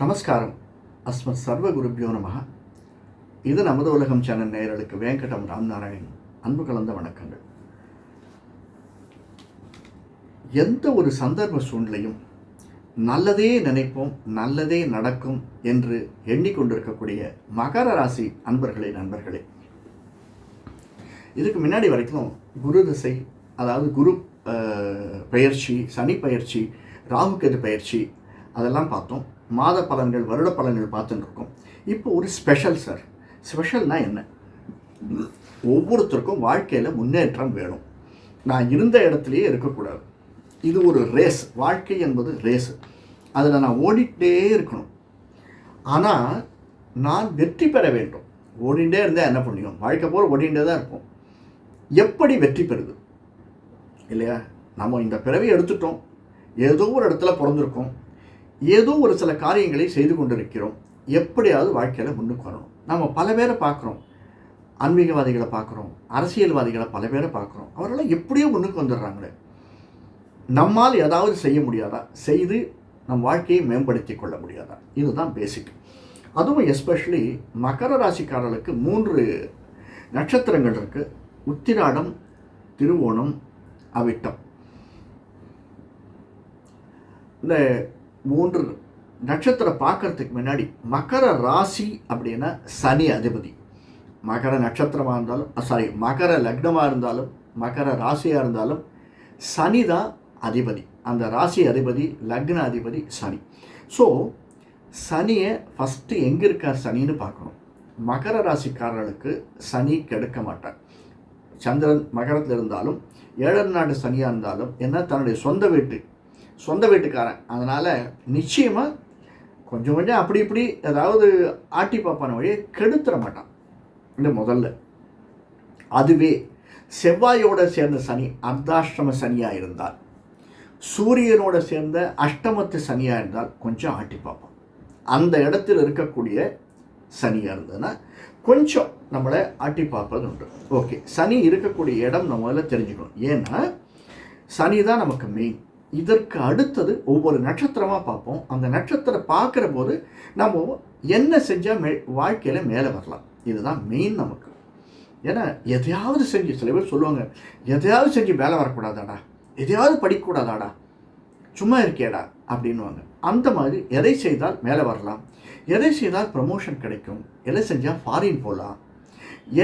நமஸ்காரம். அஸ்மத் சர்வ குருப்பியோ நமக இது நமது உலகம் சேனல் நேயர்களுக்கு வேங்கடம் ராம்நாராயண் அன்பு கலந்த வணக்கங்கள். எந்த ஒரு சந்தர்ப்ப சூழ்நிலையும் நல்லதே நினைப்போம் நல்லதே நடக்கும் என்று எண்ணிக்கொண்டிருக்கக்கூடிய மகர ராசி அன்பர்களே நண்பர்களே. இதுக்கு முன்னாடி வரைக்கும் குரு திசை அதாவது குரு பயிற்சி பெயர்ச்சி சனி பயிற்சி ராகுகேது பயிற்சி அதெல்லாம் பார்த்தோம். மாத பலன்கள் வருட பலன்கள் பார்த்துட்டு இருக்கோம் இப்போ ஒரு ஸ்பெஷல் சார் ஸ்பெஷல்னால் என்ன? ஒவ்வொருத்தருக்கும் வாழ்க்கையில் முன்னேற்றம் வேணும். நான் இருந்த இடத்துலையே இருக்கக்கூடாது. இது ஒரு ரேஸ் வாழ்க்கை என்பது ரேஸ் அதில் நான் ஓடிட்டே இருக்கணும். ஆனால் நான் வெற்றி பெற வேண்டும். ஓடிண்டே இருந்தால் என்ன பண்ணியும்? வாழ்க்கை போகிற ஓடிண்டே தான் இருப்போம். எப்படி வெற்றி பெறுது? இல்லையா? நம்ம இந்த பிறவி எடுத்துட்டோம். ஏதோ ஒரு இடத்துல பிறந்திருக்கோம். ஏதோ ஒரு சில காரியங்களை செய்து கொண்டிருக்கிறோம். எப்படியாவது வாழ்க்கையில் முன்னுக்கு வரணும். நம்ம பல பேரை பார்க்குறோம். ஆன்மீகவாதிகளை பார்க்குறோம். அரசியல்வாதிகளை பல பேரை பார்க்குறோம். அவரெல்லாம் எப்படியோ முன்னுக்கு வந்துடுறாங்களே. நம்மால் ஏதாவது செய்ய முடியாதா? செய்து நம் வாழ்க்கையை மேம்படுத்தி கொள்ள முடியாதா? இதுதான் பேசிக் அதுவும் எஸ்பெஷலி மகர ராசிக்காரர்களுக்கு மூன்று நட்சத்திரங்கள் இருக்குது உத்திராடம் திருவோணம் அவிட்டம். இந்த மூன்று நட்சத்திரம் பார்க்கறதுக்கு முன்னாடி மகர ராசி அப்படின்னா சனி அதிபதி. மகர நட்சத்திரமாக இருந்தாலும் சாரி மகர லக்னமாக இருந்தாலும் மகர ராசியாக இருந்தாலும் சனி தான் அதிபதி. அந்த ராசி அதிபதி லக்ன அதிபதி சனி. ஸோ சனியை ஃபஸ்ட்டு எங்கே இருக்கார் சனின்னு பார்க்கணும். மகர ராசிக்காரர்களுக்கு சனி கெடுக்க மாட்டார். சந்திரன் மகரத்தில் இருந்தாலும் ஏழர் நாடு சனியாக இருந்தாலும் என்ன? தன்னுடைய சொந்த வீட்டு சொந்த வீட்டுக்காரன். அதனால் நிச்சயமாக கொஞ்சம் கொஞ்சம் அப்படி இப்படி ஏதாவது ஆட்டி பார்ப்பான வழியை கெடுத்துட மாட்டான். இல்லை முதல்ல. அதுவே செவ்வாயோட சேர்ந்த சனி அர்த்தாஷ்டம சனியாக இருந்தால் சூரியனோட சேர்ந்த அஷ்டமத்து சனியாக இருந்தால் கொஞ்சம் ஆட்டி பார்ப்போம் அந்த இடத்துல இருக்கக்கூடிய சனியாக இருந்ததுன்னா கொஞ்சம் நம்மளை ஆட்டி பார்ப்பது உண்டு. ஓகே சனி இருக்கக்கூடிய இடம் நம்ம முதல்ல தெரிஞ்சுக்கணும். ஏன்னா சனி தான் நமக்கு மெயின் இதற்கு அடுத்தது ஒவ்வொரு நட்சத்திரமாக பார்ப்போம். அந்த நட்சத்திரம் பார்க்குற போது நம்ம என்ன செஞ்சால் மே வாழ்க்கையில் மேலே வரலாம். இதுதான் மெயின் நமக்கு. ஏன்னா எதையாவது செஞ்சு சில பேர் சொல்லுவாங்க எதையாவது செஞ்சு வேலை வரக்கூடாதாடா? எதையாவது படிக்கக்கூடாதாடா? சும்மா இருக்கேடா அப்படின்வாங்க அந்த மாதிரி எதை செய்தால் மேலே வரலாம்? எதை செய்தால் ப்ரமோஷன் கிடைக்கும்? எதை செஞ்சால் ஃபாரின் போகலாம்?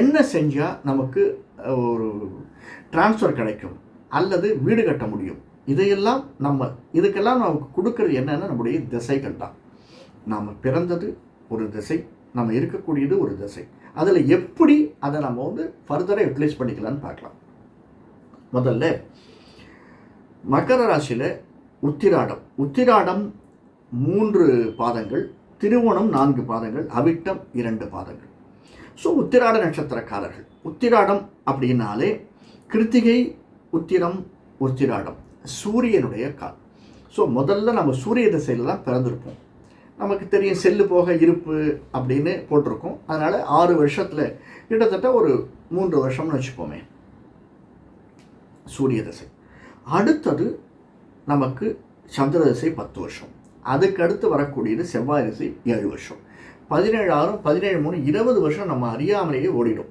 என்ன செஞ்சால் நமக்கு ஒரு ட்ரான்ஸ்ஃபர் கிடைக்கும்? அல்லது வீடு கட்ட முடியும்? இதையெல்லாம் நம்ம இதுக்கெல்லாம் நமக்கு கொடுக்கறது என்னென்னா நம்முடைய திசைகள் தான். நாம் பிறந்தது ஒரு திசை நம்ம இருக்கக்கூடியது ஒரு திசை. அதில் எப்படி அதை நம்ம வந்து ஃபர்தராக யூட்டிலைஸ் பண்ணிக்கலாம்னு பார்க்கலாம். முதல்ல மகர ராசியில் உத்திராடம். உத்திராடம் மூன்று பாதங்கள் திருவோணம் நான்கு பாதங்கள் அவிட்டம் இரண்டு பாதங்கள். ஸோ உத்திராட நட்சத்திரக்காரர்கள். உத்திராடம் அப்படின்னாலே கிருத்திகை உத்திரம் உத்திராடம். சூரியனுடைய கால். ஸோ முதல்ல நம்ம சூரிய திசையில் தான் பிறந்திருப்போம். நமக்கு தெரியும் செல்லு போக இருப்பு அப்படின்னு போட்டிருக்கோம். அதனால் ஆறு வருஷத்தில் கிட்டத்தட்ட ஒரு மூன்று வருஷம்னு வச்சுப்போமே சூரிய திசை. அடுத்தது நமக்கு சந்திர திசை பத்து வருஷம். அதுக்கு அடுத்து வரக்கூடியது செவ்வாய் திசை ஏழு வருஷம். பதினேழு ஆறும் பதினேழு மூணு இருபது வருஷம் நம்ம அறியாமலேயே ஓடிடும்.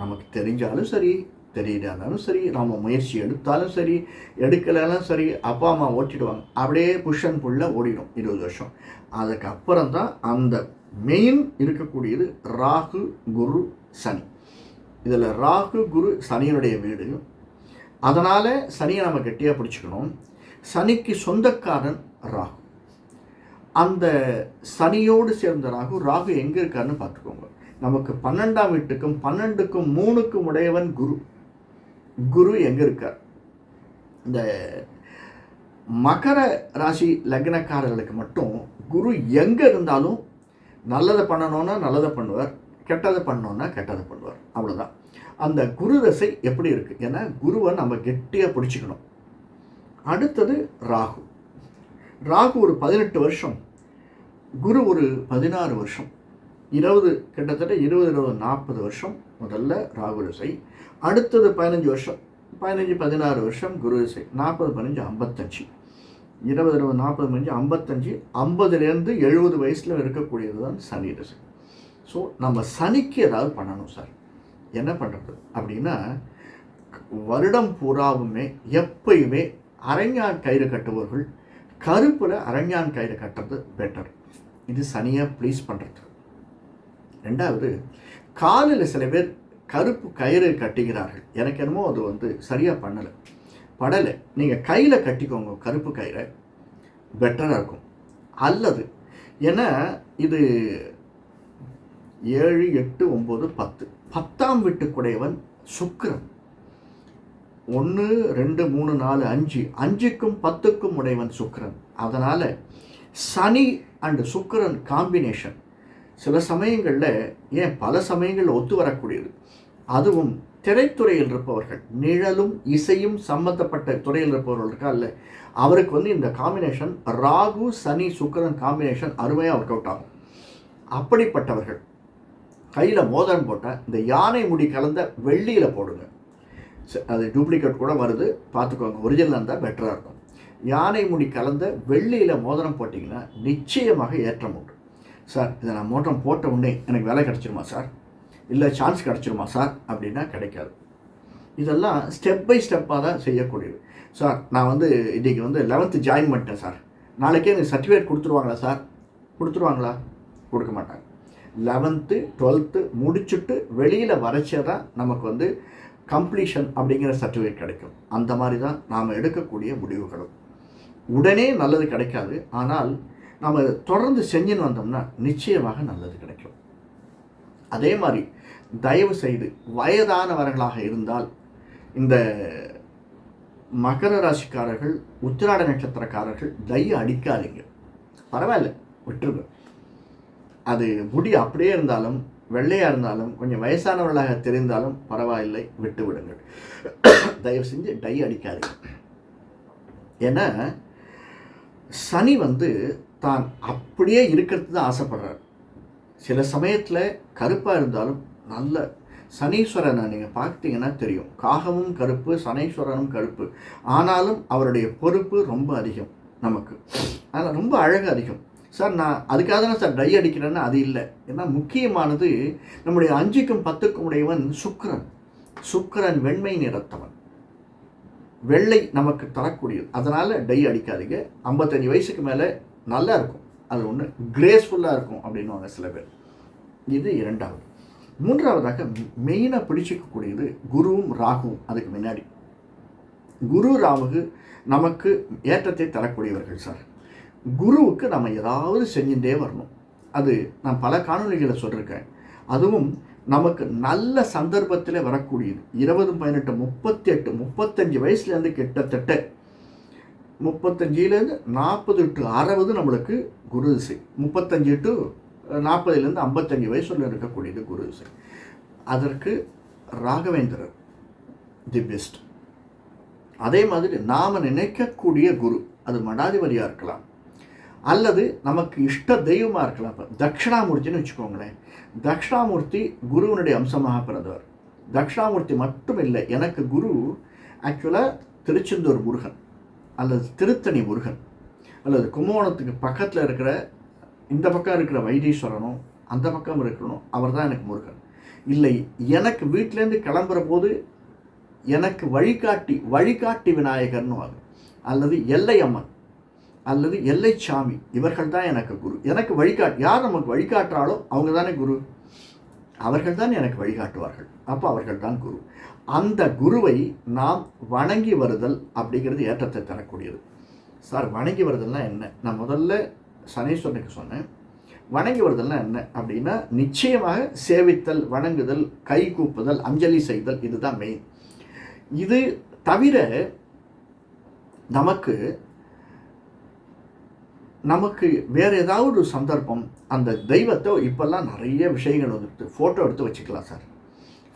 நமக்கு தெரிஞ்சாலும் சரி தெரியலனாலும் சரி நாம் முயற்சி எடுத்தாலும் சரி எடுக்கலைனாலும் சரி அப்பா அம்மா ஓட்டிடுவாங்க. அப்படியே புஷன் புள்ள ஓடிடும் இருபது வருஷம். அதுக்கப்புறம் தான் அந்த மெயின் இருக்கக்கூடியது ராகு குரு சனி. இதில் ராகு குரு சனியினுடைய வீடு. அதனால் சனியை நம்ம கெட்டியாக பிடிச்சிக்கணும். சனிக்கு சொந்தக்காரன் ராகு. அந்த சனியோடு சேர்ந்த ராகு ராகு எங்கே இருக்காருன்னு பார்த்துக்கோங்க. நமக்கு பன்னெண்டாம் வீட்டுக்கும் பன்னெண்டுக்கும் மூணுக்கும் உடையவன் குரு. குரு எங்கே இருக்கார்? இந்த மகர ராசி லக்னக்காரர்களுக்கு மட்டும் குரு எங்கே இருந்தாலும் நல்லதை பண்ணணும்னா நல்லதை பண்ணுவார் கெட்டதை பண்ணணும்னா கெட்டதை பண்ணுவார். அவ்வளோதான் அந்த குரு தசை எப்படி இருக்குது ஏன்னா குருவை நம்ம கெட்டியாக பிடிச்சிக்கணும். அடுத்தது ராகு. ராகு ஒரு பதினெட்டு வருஷம் குரு ஒரு பதினாறு வருஷம். இருபது கிட்டத்தட்ட இருபது இருபது நாற்பது வருஷம் முதல்ல ராகு தசை. அடுத்தது பதினஞ்சு வருஷம். பதினஞ்சு பதினாறு வருஷம் குரு இசை. நாற்பது பதினஞ்சு ஐம்பத்தஞ்சு. இருபது இருபது நாற்பது பதினஞ்சு ஐம்பத்தஞ்சு ஐம்பதுலேருந்து எழுபது வயசில் இருக்கக்கூடியது தான் சனி தசை ஸோ நம்ம சனிக்கு ஏதாவது பண்ணணும் சார் என்ன பண்ணுறது அப்படின்னா வருடம் பூராவுமே எப்பயுமே அரஞ்சான் கயிறு கட்டுபவர்கள் கருப்பில் அரஞ்சான் கயிறு கட்டுறது பெட்டர் இது சனியாக ப்ளீஸ் பண்ணுறது ரெண்டாவது காலில் சில பேர் கருப்பு கயிறு கட்டுகிறார்கள் எனக்கு என்னமோ அது வந்து சரியாக பண்ணலை. படலை நீங்கள் கையில் கட்டிக்கோங்க. கருப்பு கயிறை. பெட்டராக இருக்கும். அல்லது ஏன்னா இது ஏழு எட்டு ஒம்பது பத்து. பத்தாம் வீட்டுக்குடையவன் சுக்கரன். ஒன்று ரெண்டு மூணு நாலு அஞ்சு. அஞ்சுக்கும் பத்துக்கும் உடையவன் சுக்கரன். அதனால் சனி அண்டு சுக்கரன் காம்பினேஷன் சில சமயங்களில் ஏன் பல சமயங்கள் ஒத்து வரக்கூடியது. அதுவும் திரைத்துறையில் இருப்பவர்கள் நிழலும் இசையும் சம்பந்தப்பட்ட துறையில் இருப்பவர்கள் இருக்கா? இல்லை அவருக்கு வந்து இந்த காம்பினேஷன் ராகு சனி சுக்கிரன் காம்பினேஷன் அருமையாக ஒர்க் அவுட் ஆகும். அப்படிப்பட்டவர்கள் கையில் மோதிரம் போட்டால் இந்த யானை முடி கலந்த வெள்ளியில் போடுங்க. ச- அது டூப்ளிகேட் கூட வருது. பார்த்துக்கோங்க ஒரிஜினல் இருந்தால் பெட்டராக இருக்கும். யானை முடி கலந்த வெள்ளியில் மோதிரம் போட்டிங்கன்னா நிச்சயமாக ஏற்றம் உண்டு. சார் இதை நான் மோட்டம் போட்ட உடனே எனக்கு வேலை கிடச்சிருமா சார்? இல்லை சான்ஸ் கிடச்சிருமா சார்? அப்படின்னா கிடைக்காது. இதெல்லாம் ஸ்டெப் பை ஸ்டெப்பாக தான் செய்யக்கூடியது. சார் நான் வந்து இன்றைக்கி வந்து லெவன்த்து ஜாயின் பண்ணிட்டேன் சார். நாளைக்கே எனக்கு சர்டிஃபிகேட் கொடுத்துருவாங்களா சார்? கொடுத்துருவாங்களா? கொடுக்க மாட்டாங்க. லெவன்த்து டுவெல்த்து முடிச்சுட்டு வெளியில் வரைச்சே தான் நமக்கு வந்து கம்ப்ளீஷன் அப்படிங்கிற சர்டிஃபிகேட் கிடைக்கும். அந்த மாதிரி தான் நாம் எடுக்கக்கூடிய முடிவுகளும். உடனே நல்லது கிடைக்காது. ஆனால் நாம் தொடர்ந்து செஞ்சுன்னு வந்தோம்னா நிச்சயமாக நல்லது கிடைக்கும். அதே மாதிரி தயவு செய்து வயதானவர்களாக இருந்தால் இந்த மகர ராசிக்காரர்கள் உத்திராட நட்சத்திரக்காரர்கள் தைய அடிக்காதீங்க. பரவாயில்ல விட்டுருங்க. அது முடி அப்படியே இருந்தாலும் வெள்ளையாக இருந்தாலும் கொஞ்சம் வயசானவர்களாக தெரிந்தாலும் பரவாயில்லை விட்டு விடுங்கள். தயவு செஞ்சு டை அடிக்காதீங்க. ஏன்னா சனி வந்து தான் அப்படியே இருக்கிறது தான் ஆசைப்படுறார். சில சமயத்தில் கருப்பாக இருந்தாலும் நல்ல சனீஸ்வரனை நீங்கள் பார்த்தீங்கன்னா தெரியும். காகமும் கருப்பு சனீஸ்வரனும் கருப்பு. ஆனாலும் அவருடைய பொறுப்பு ரொம்ப அதிகம் நமக்கு. அதில் ரொம்ப அழகு அதிகம். சார் நான் அதுக்காக தானே சார் டை அடிக்கிறேன்னு அது இல்லை. ஏன்னா முக்கியமானது நம்முடைய அஞ்சுக்கும் பத்துக்கும் உடையவன் சுக்கரன். சுக்கரன் வெண்மை நிறத்தவன். வெள்ளை நமக்கு தரக்கூடியது. அதனால் டை அடிக்காதீங்க. ஐம்பத்தஞ்சு வயசுக்கு மேலே நல்லா இருக்கும். அது ஒன்று கிரேஸ்ஃபுல்லாக இருக்கும் அப்படின்வாங்க சில பேர். இது இரண்டாவது. மூன்றாவதாக மெயினாக பிடிச்சிக்கக்கூடியது குருவும் ராகுவும் அதுக்கு முன்னாடி. குரு ராவுக்கு நமக்கு ஏற்றத்தை தரக்கூடியவர்கள் சார். குருவுக்கு நம்ம ஏதாவது செஞ்சுட்டே வரணும். அது நான் பல காணொலிகளை சொல்லியிருக்கேன் அதுவும் நமக்கு நல்ல சந்தர்ப்பத்தில் வரக்கூடியது. இருபது பதினெட்டு முப்பத்தி எட்டு முப்பத்தஞ்சு வயசுலேருந்து கிட்டத்தட்ட முப்பத்தஞ்சிலேருந்து நாற்பது டு அறுபது நம்மளுக்கு குரு திசை. முப்பத்தஞ்சு டு நாற்பதுலேருந்து ஐம்பத்தஞ்சு வயசுல இருக்கக்கூடியது குரு திசை. அதற்கு ராகவேந்திரர் தி பெஸ்ட் அதே மாதிரி நாம் நினைக்கக்கூடிய குரு அது மடாதிபதியாக இருக்கலாம். அல்லது நமக்கு இஷ்ட தெய்வமாக இருக்கலாம். இப்போ தட்சிணாமூர்த்தின்னு வச்சுக்கோங்களேன். தட்சிணாமூர்த்தி குருவினுடைய அம்சமாக பிறந்தவர். தட்சிணாமூர்த்தி மட்டும் இல்லை எனக்கு குரு ஆக்சுவலாக திருச்செந்தூர் முருகன் அல்லது திருத்தணி முருகன் அல்லது கும்பகோணத்துக்கு பக்கத்தில் இருக்கிற இந்த பக்கம் இருக்கிற வைத்தீஸ்வரனும் அந்த பக்கம் இருக்கணும் அவர் தான் எனக்கு முருகன். இல்லை எனக்கு வீட்டிலேருந்து கிளம்புற போது எனக்கு வழிகாட்டி வழிகாட்டி விநாயகர்னு வாங்க அல்லது எல்லை அம்மன் அல்லது எல்லை சாமி. இவர்கள் தான் எனக்கு குரு. எனக்கு வழிகாட்டு யார் நமக்கு வழிகாட்டுறாலோ அவங்க தானே குரு. அவர்கள் தான் எனக்கு வழிகாட்டுவார்கள். அப்போ அவர்கள் தான் குரு. அந்த குருவை நாம் வணங்கி வருதல் அப்படிங்கிறது ஏற்றத்தை தரக்கூடியது. சார் வணங்கி வருதல்னா என்ன? நான் முதல்ல சனீஸ்வரனுக்கு சொன்னேன். வணங்கி வருதல்னா என்ன அப்படின்னா நிச்சயமாக சேவித்தல் வணங்குதல் கை கூப்புதல் அஞ்சலி செய்தல் இதுதான் மெயின் இது தவிர நமக்கு நமக்கு வேறு ஏதாவது ஒரு சந்தர்ப்பம் அந்த தெய்வத்தை இப்போல்லாம் நிறைய விஷயங்கள் வந்துட்டு ஃபோட்டோ எடுத்து வச்சுக்கலாம் சார்.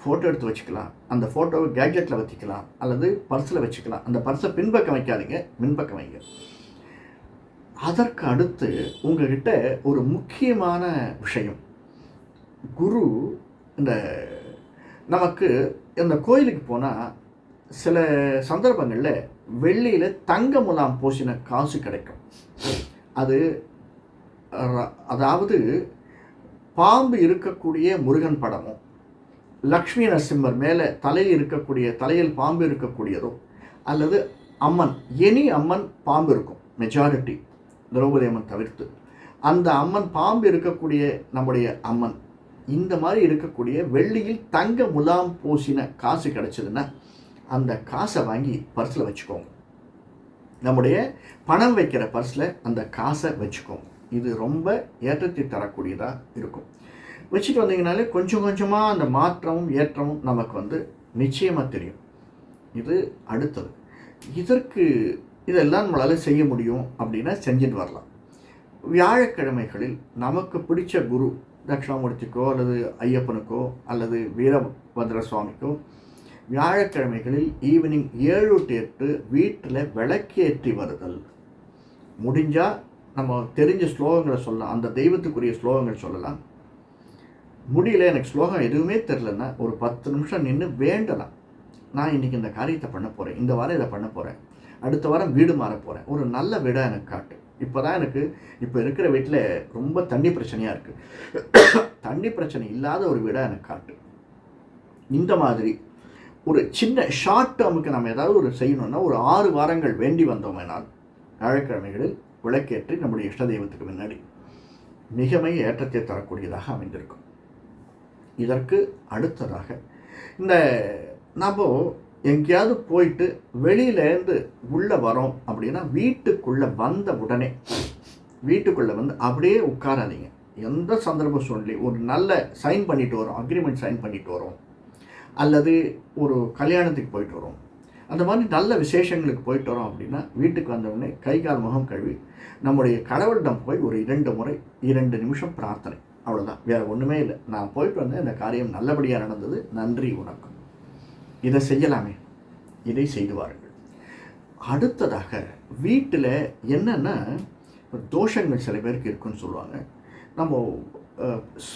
ஃபோட்டோ எடுத்து வச்சுக்கலாம். அந்த ஃபோட்டோவை கேஜெட்டில் வச்சுக்கலாம். அல்லது பர்ஸில் வச்சுக்கலாம். அந்த பர்ஸை பின்பக்கம் வைக்காதீங்க. மின்பக்கம் வைங்க. அதற்கு அடுத்து உங்ககிட்ட ஒரு முக்கியமான விஷயம். குரு இந்த நமக்கு இந்த கோயிலுக்கு போனால் சில சந்தர்ப்பங்களில் வெள்ளியில் தங்க முலாம் பூசின காசு கிடைக்கும். அது அதாவது பாம்பு இருக்கக்கூடிய முருகன் படமும் லக்ஷ்மி நரசிம்மர் மேலே தலையில் இருக்கக்கூடிய தலையில் பாம்பு இருக்கக்கூடியதோ அல்லது அம்மன் எனி அம்மன் பாம்பு இருக்கும் மெஜாரிட்டி திரௌபதி அம்மன் தவிர்த்து. அந்த அம்மன் பாம்பு இருக்கக்கூடிய நம்முடைய அம்மன் இந்த மாதிரி இருக்கக்கூடிய வெள்ளியில் தங்க முலாம் பூசின காசு கிடச்சிதுன்னா அந்த காசை வாங்கி பர்ஸில் வச்சுக்கோங்க. நம்முடைய பணம் வைக்கிற பர்ஸில் அந்த காசை வச்சுக்கோங்க. இது ரொம்ப ஏற்றத்தை தரக்கூடியதாக இருக்கும். வச்சுட்டு வந்தீங்கனாலே கொஞ்சம் கொஞ்சமாக அந்த மாற்றமும் ஏற்றமும் நமக்கு வந்து நிச்சயமாக தெரியும். இது அடுத்தது. இதற்கு இதெல்லாம் நம்மளால் செய்ய முடியும் அப்படின்னா செஞ்சுட்டு வரலாம். வியாழக்கிழமைகளில் நமக்கு பிடிச்ச குரு தட்சிணாமூர்த்திக்கோ அல்லது ஐயப்பனுக்கோ அல்லது வீரபத்ர சுவாமிக்கோ வியாழக்கிழமைகளில் ஈவினிங் ஏழு டு எட்டு வீட்டில் விளக்கேற்றி வருதல். முடிஞ்சால் நம்ம தெரிஞ்ச ஸ்லோகங்களை சொல்லலாம். அந்த தெய்வத்துக்குரிய ஸ்லோகங்கள் சொல்லலாம். முடியல எனக்கு ஸ்லோகம் எதுவுமே தெரிலன்னா ஒரு பத்து நிமிஷம் நின்று வேண்டலாம். நான் இன்றைக்கி இந்த காரியத்தை பண்ண போகிறேன் இந்த வாரம் இதை பண்ண போகிறேன் அடுத்த வாரம் வீடு மாற போகிறேன் ஒரு நல்ல வீடாக எனக்கு காட்டு. இப்போ தான் எனக்கு இப்போ இருக்கிற வீட்டில் ரொம்ப தண்ணி பிரச்சனையாக இருக்குது தண்ணி பிரச்சனை இல்லாத ஒரு வீடாக எனக்கு காட்டு. இந்த மாதிரி ஒரு சின்ன ஷார்ட் டேர்முக்கு நம்ம ஏதாவது ஒரு செய்யணும்னா ஒரு ஆறு வாரங்கள் வேண்டி வந்தோமேனால் வியாழக்கிழமைகளில் விளக்கேற்றி நம்முடைய இஷ்ட தெய்வத்துக்கு முன்னாடி மிகமை ஏற்றத்தை தரக்கூடியதாக அமைந்திருக்கும். இதற்கு அடுத்ததாக இந்த நம்ம எங்கேயாவது போயிட்டு வெளியிலேருந்து உள்ளே வரோம் அப்படின்னா வீட்டுக்குள்ளே வந்த உடனே வீட்டுக்குள்ளே வந்து அப்படியே உட்காராதீங்க. எந்த சந்தர்ப்ப சூழ்நிலை ஒரு நல்ல சைன் பண்ணிட்டு வரோம் அக்ரிமெண்ட் சைன் பண்ணிட்டு வரோம். அல்லது ஒரு கல்யாணத்துக்கு போயிட்டு வரோம். அந்த மாதிரி நல்ல விசேஷங்களுக்கு போயிட்டு வரோம் அப்படின்னா வீட்டுக்கு வந்தவுடனே கை கால் முகம் கழுவி நம்முடைய கடவுளிடம் போய் ஒரு இரண்டு முறை இரண்டு நிமிஷம் பிரார்த்தனை. அவ்வளோதான் வேறு ஒன்றுமே இல்லை. நான் போயிட்டு வந்தேன். இந்த காரியம் நல்லபடியாக நடந்தது. நன்றி வணக்கம். இதை செய்யலாமே. இதை செய்து வாருங்கள் அடுத்ததாக வீட்டில் என்னென்னா தோஷங்கள் சில பேருக்கு இருக்குன்னு சொல்லுவாங்க. நம்ம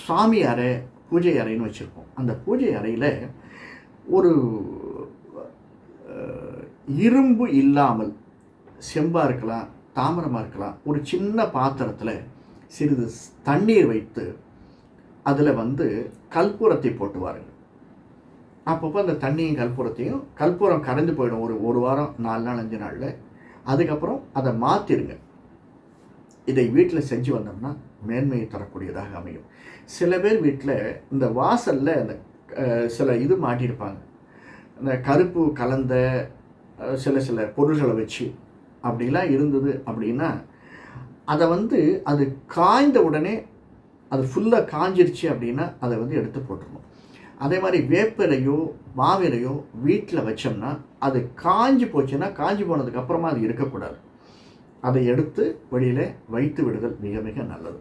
சாமியாரை பூஜை அறைன்னு வச்சுருப்போம் அந்த பூஜை அறையில் ஒரு இரும்பு இல்லாமல் செம்பாக இருக்கலாம் தாமரமாக இருக்கலாம் ஒரு சின்ன பாத்திரத்தில் சிறிது தண்ணீர் வைத்து அதில் வந்து கற்பூரத்தை போட்டு வாருங்க அப்பப்போ அந்த தண்ணியும் கற்பூரத்தையும் கற்பூரம் கரைந்து போயிடும். ஒரு ஒரு வாரம் நாலு நாள் அஞ்சு நாளில். அதுக்கப்புறம் அதை மாற்றிடுங்க இதை வீட்டில் செஞ்சு வந்தோம்னா மேன்மையை தரக்கூடியதாக அமையும். சில பேர் வீட்டில் இந்த வாசலில் இந்த சில இது மாட்டியிருப்பாங்க. இந்த கருப்பு கலந்த சில சில பொருள்களை வச்சு அப்படிலாம் இருந்தது அப்படின்னா அதை வந்து அது காய்ந்த உடனே அது ஃபுல்லாக காஞ்சிருச்சு அப்படின்னா அதை வந்து எடுத்து போட்டுருணும் அதே மாதிரி வேப்பிலையோ மாவிலையோ வீட்டில் வச்சோம்னா அது காஞ்சி போச்சுன்னா காஞ்சி போனதுக்கப்புறமா அது இருக்கக்கூடாது. அதை எடுத்து வெளியில் வைத்து விடுதல் மிக மிக நல்லது.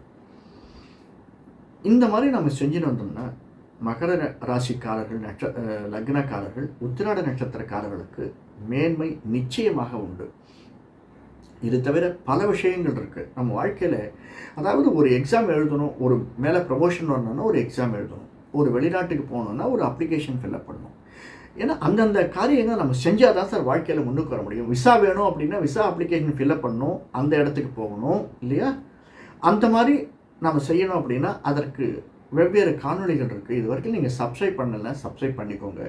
இந்த மாதிரி நம்ம செஞ்சுட்டு வந்தோம்னா மகர ர- ராசிக்காரர்கள் நட்ச லக்னக்காரர்கள் உத்திராட நட்சத்திரக்காரர்களுக்கு மேன்மை நிச்சயமாக உண்டு. இது தவிர பல விஷயங்கள் இருக்குது நம்ம வாழ்க்கையில் அதாவது ஒரு எக்ஸாம் எழுதணும் ஒரு மேலே ப்ரமோஷன் வரணும்னா ஒரு எக்ஸாம் எழுதணும். ஒரு வெளிநாட்டுக்கு போகணுன்னா ஒரு அப்ளிகேஷன் ஃபில்அப் பண்ணணும். ஏன்னா அந்தந்த காரியங்கள் நம்ம செஞ்சால் தான் சார் வாழ்க்கையில் முன்னுக்கு வர முடியும். விசா வேணும் அப்படின்னா விசா அப்ளிகேஷன் ஃபில்அப் பண்ணணும். அந்த இடத்துக்கு போகணும். இல்லையா? அந்த மாதிரி நம்ம செய்யணும் அப்படின்னா அதற்கு வெவ்வேறு காணொளிகள் இருக்குது இது வரைக்கும் நீங்கள் சப்ஸ்கிரைப் பண்ணலை சப்ஸ்கிரைப் பண்ணிக்கோங்க.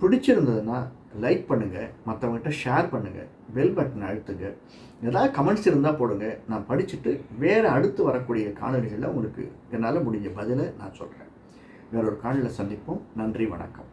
பிடிச்சிருந்ததுன்னா லைக் பண்ணுங்கள் மற்றவங்ககிட்ட ஷேர் பண்ணுங்கள் பெல் பட்டன் அழுத்துங்க. ஏதாவது கமெண்ட்ஸ் இருந்தால் போடுங்க. நான் படிச்சுட்டு வேறு அடுத்து வரக்கூடிய காணொலிகளில் உங்களுக்கு என்னால் முடிஞ்ச பதிலை நான் சொல்கிறேன் வேறொரு காணொலியில் சந்திப்போம். நன்றி வணக்கம்.